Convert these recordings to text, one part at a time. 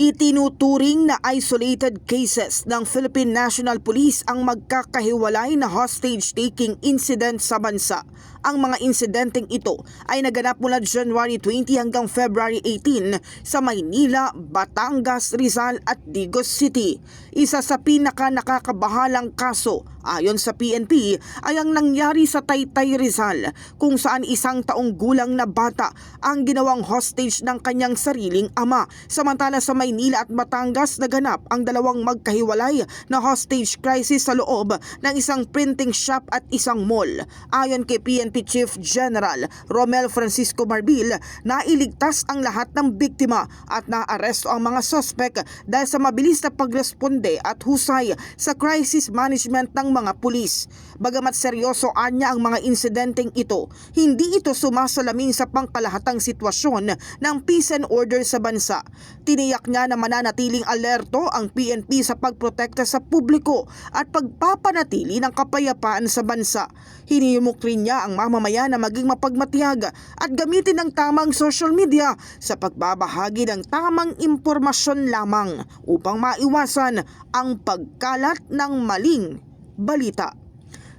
Itinuturing na isolated cases ng Philippine National Police ang magkakahiwalay na hostage-taking incident sa bansa. Ang mga insidenteng ito ay naganap mula January 20 hanggang February 18 sa Maynila, Batangas, Rizal at Digos City. Isa sa pinaka nakakabahalang kaso ayon sa PNP ay ang nangyari sa Taytay Rizal kung saan isang taong gulang na bata ang ginawang hostage ng kanyang sariling ama. Samantala sa Maynila at Batangas naganap ang dalawang magkahiwalay na hostage crisis sa loob ng isang printing shop at isang mall. Ayon kay PNP Chief General Romel Francisco Marbil, nailigtas ang lahat ng biktima at naaresto ang mga sospek dahil sa mabilis na pagresponde at husay sa crisis management ng mga pulis. Bagamat seryoso anya ang mga insidenteng ito, hindi ito sumasalamin sa pangkalahatang sitwasyon ng peace and order sa bansa. Tiniyak niya na mananatiling alerto ang PNP sa pagprotekta sa publiko at pagpapanatili ng kapayapaan sa bansa. Hinihimok rin niya ang mamamayan na maging mapagmatiyag at gamitin ang tamang social media sa pagbabahagi ng tamang impormasyon lamang upang maiwasan ang pagkalat ng maling balita.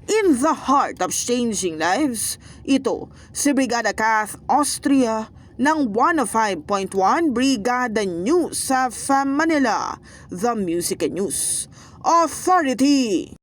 In the heart of changing lives, ito si Brigada Kath Austria ng 105.1 Brigada News sa Manila, The Music and News Authority.